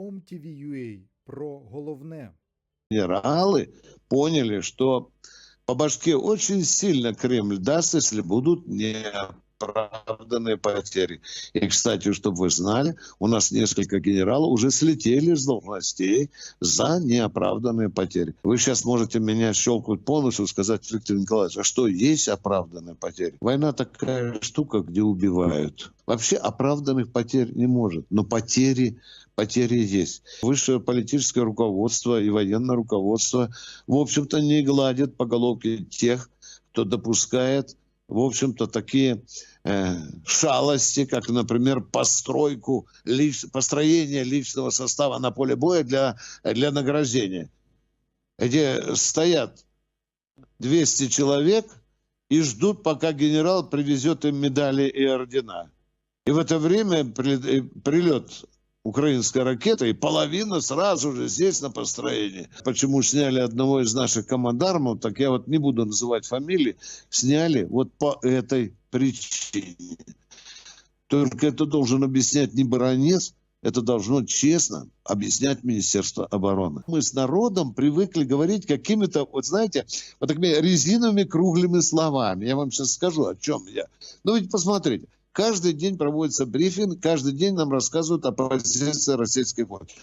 OMTV.ua про головне. генералы поняли, что по башке очень сильно Кремль даст, если будут неоправданные потери. И, кстати, чтобы вы знали, у нас несколько генералов уже слетели с должностей за неоправданные потери. Вы сейчас можете меня щелкнуть по носу и сказать, Виктор Николаевич, а что, есть оправданные потери? Война такая штука, где убивают. Вообще оправданных потерь не может, но потери потери есть. Высшее политическое руководство и военное руководство, в общем-то, не гладит по головке тех, кто допускает, в общем-то, такие э, шалости, как, например, постройку, лич, построение личного состава на поле боя для, для награждения, где стоят 200 человек и ждут, пока генерал привезет им медали и ордена. И в это время при- прилет украинская ракета, и половина сразу же здесь на построении. Почему сняли одного из наших командармов, так я вот не буду называть фамилии, сняли вот по этой причине. Только это должен объяснять не баронец, это должно честно объяснять Министерство обороны. Мы с народом привыкли говорить какими-то, вот знаете, вот такими резиновыми круглыми словами. Я вам сейчас скажу, о чем я. Ну ведь посмотрите, Каждый день проводится брифинг, каждый день нам рассказывают о позиции российской власти.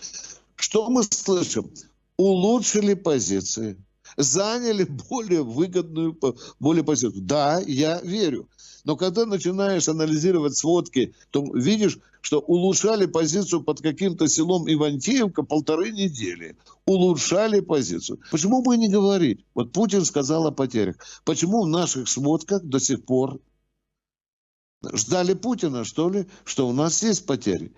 Что мы слышим? Улучшили позиции, заняли более выгодную более позицию. Да, я верю. Но когда начинаешь анализировать сводки, то видишь, что улучшали позицию под каким-то селом Ивантеевка полторы недели. Улучшали позицию. Почему бы не говорить? Вот Путин сказал о потерях. Почему в наших сводках до сих пор ждали Путина, что ли, что у нас есть потери.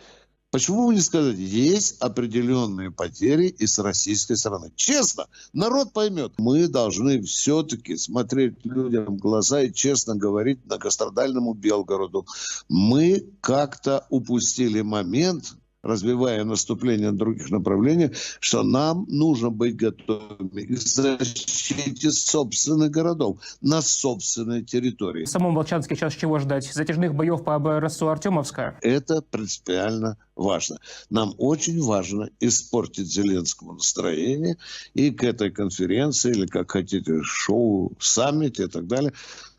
Почему бы не сказать, есть определенные потери и с российской стороны. Честно, народ поймет. Мы должны все-таки смотреть людям в глаза и честно говорить многострадальному Белгороду. Мы как-то упустили момент, развивая наступление на других направлениях, что нам нужно быть готовыми к защите собственных городов на собственной территории. В самом Волчанске сейчас чего ждать? Затяжных боев по АБРСУ Артемовска? Это принципиально важно. Нам очень важно испортить Зеленскому настроение и к этой конференции, или как хотите, шоу, саммите и так далее,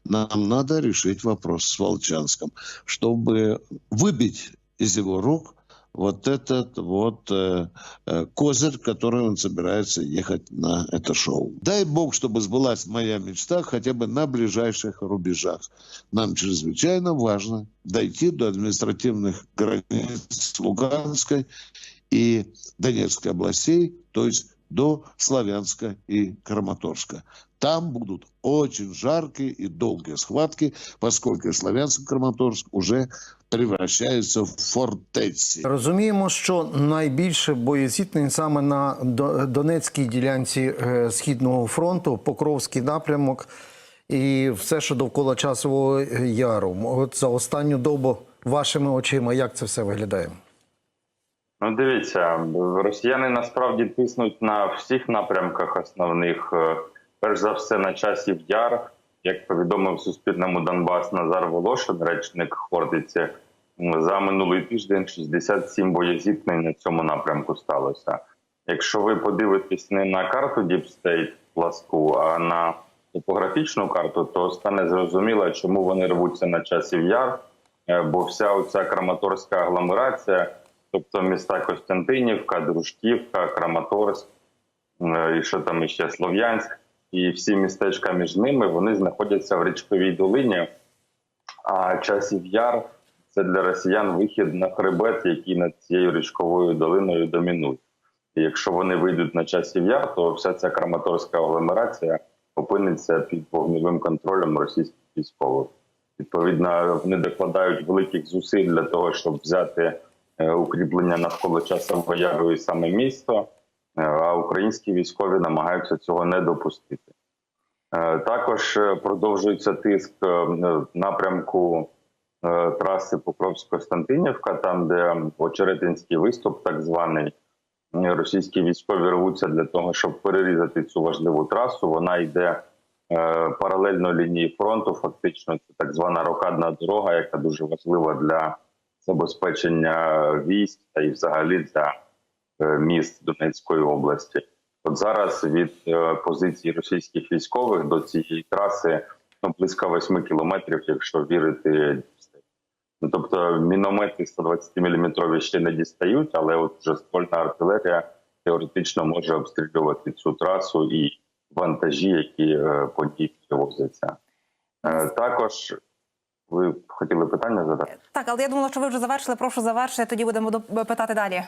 нам надо решить вопрос с Волчанском, чтобы выбить из его рук вот этот вот э, э, козырь, который он собирается ехать на это шоу. Дай бог, чтобы сбылась моя мечта хотя бы на ближайших рубежах. Нам чрезвычайно важно дойти до административных границ Луганской и Донецкой областей, то есть до Славянска и Краматорска. Там будут очень жаркие и долгие схватки, поскольку Славянск и Краматорск уже превращаются в фортеці. Розуміємо, що найбільше боєзіткнень саме на Донецькій ділянці е, Східного фронту, Покровський напрямок і все, що довкола часового яру. От за останню добу вашими очима, як це все виглядає? Ну, дивіться, росіяни насправді тиснуть на всіх напрямках основних. Е, Перш за все, на часів яр, як повідомив Суспільному Донбас Назар Волошин, речник Хортиці, за минулий тиждень 67 боєзіткнень на цьому напрямку сталося. Якщо ви подивитесь не на карту State пласку, а на топографічну карту, то стане зрозуміло, чому вони рвуться на часів яр, Е, бо вся оця краматорська агломерація, тобто міста Костянтинівка, Дружківка, Краматорськ, е, і що там іще Слов'янськ, і всі містечка між ними вони знаходяться в річковій долині. А часів яр це для росіян вихід на хребет, який над цією річковою долиною домінує. І якщо вони вийдуть на часів яр, то вся ця краматорська агломерація опиниться під вогневим контролем російських військових. Відповідно, вони докладають великих зусиль для того, щоб взяти е, укріплення навколо часового яру і саме місто. Українські військові намагаються цього не допустити. Е, Також е, продовжується тиск е, напрямку траси Покровськ-Костянтинівка, там, де очеретинський виступ, так званий. Російські військові рвуться для того, щоб перерізати цю важливу трасу. Вона йде паралельно лінії фронту. Фактично, це так звана рокадна дорога, яка дуже важлива для забезпечення військ та і взагалі для міст Донецької області. От зараз від е, позиції російських військових до цієї траси ну, близько 8 кілометрів, якщо вірити. Ну, тобто міномети 120 мм ще не дістають, але от вже ствольна артилерія теоретично може обстрілювати цю трасу і вантажі, які е, по ній возяться. Е, також ви хотіли питання задати? Так, але я думала, що ви вже завершили. Прошу завершити. Тоді будемо питати далі.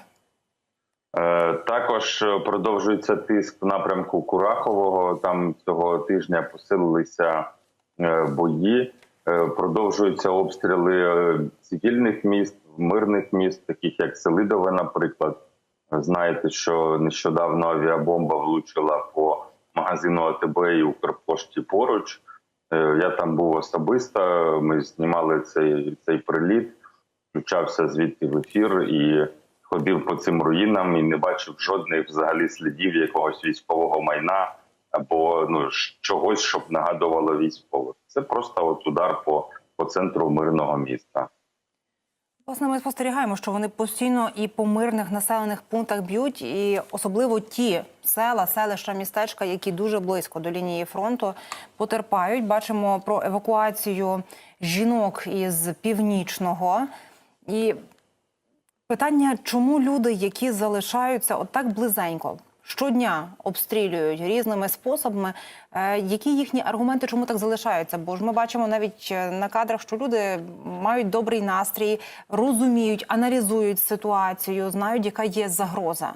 Е, Також е, продовжується тиск в напрямку Курахового. Там цього тижня посилилися е, бої. Продовжуються обстріли цивільних міст, мирних міст, таких як Селидове, наприклад. Знаєте, що нещодавно авіабомба влучила по магазину АТБ і Укрпошті поруч. Я там був особисто. Ми знімали цей, цей приліт, включався звідти в ефір і ходив по цим руїнам і не бачив жодних взагалі слідів якогось військового майна або ну чогось, щоб нагадувало військових. Це просто от удар по, по центру мирного міста. Власне, ми спостерігаємо, що вони постійно і по мирних населених пунктах б'ють, і особливо ті села, селища, містечка, які дуже близько до лінії фронту, потерпають. Бачимо про евакуацію жінок із північного. І питання, чому люди, які залишаються отак близенько, щодня обстрілюють різними способами, е, які їхні аргументи, чому так залишаються? Бо ж ми бачимо навіть е, на кадрах, що люди мають добрий настрій, розуміють, аналізують ситуацію, знають, яка є загроза.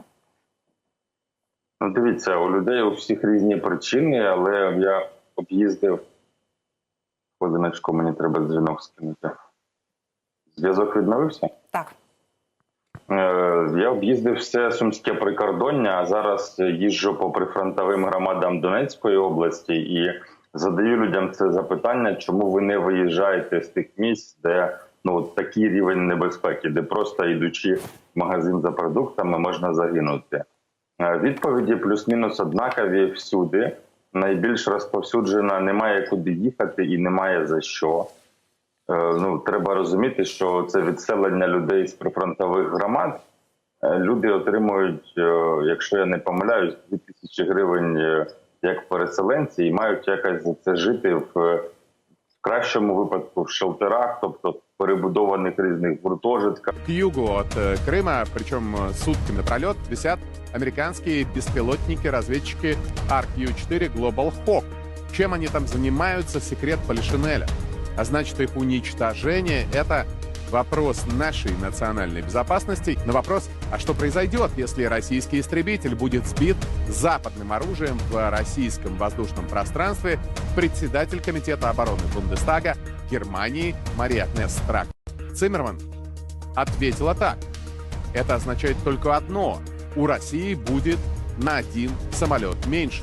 Ну, дивіться, у людей у всіх різні причини, але я об'їздив. Хвилиночку, мені треба дзвінок скинути. Зв'язок відновився? Так. Е, Я об'їздив все сумське прикордоння, а зараз їжджу по прифронтовим громадам Донецької області і задаю людям це запитання, чому ви не виїжджаєте з тих місць, де ну такий рівень небезпеки, де просто йдучи в магазин за продуктами, можна загинути. Е, Відповіді плюс-мінус однакові всюди. Найбільш розповсюджена немає куди їхати і немає за що. Е, ну треба розуміти, що це відселення людей з прифронтових громад. Е, Люди отримують, е, якщо я не помиляюсь, 2 тисячі гривень е, як переселенці, і мають якось за це жити в, е, в кращому випадку в шелтерах, тобто в перебудованих різних гуртожитках. К югу от э, Крыма, причем э, сутки напролет, висят американские беспилотники-разведчики ARC-U-4 Global Hawk. Чем они там занимаются, секрет Полишинеля. А значит, их уничтожение — это вопрос нашей национальной безопасности на вопрос, а что произойдет, если российский истребитель будет сбит западным оружием в российском воздушном пространстве, председатель Комитета обороны Бундестага Германии Мария Агнес Страк. Циммерман ответила так. Это означает только одно. У России будет на один самолет меньше.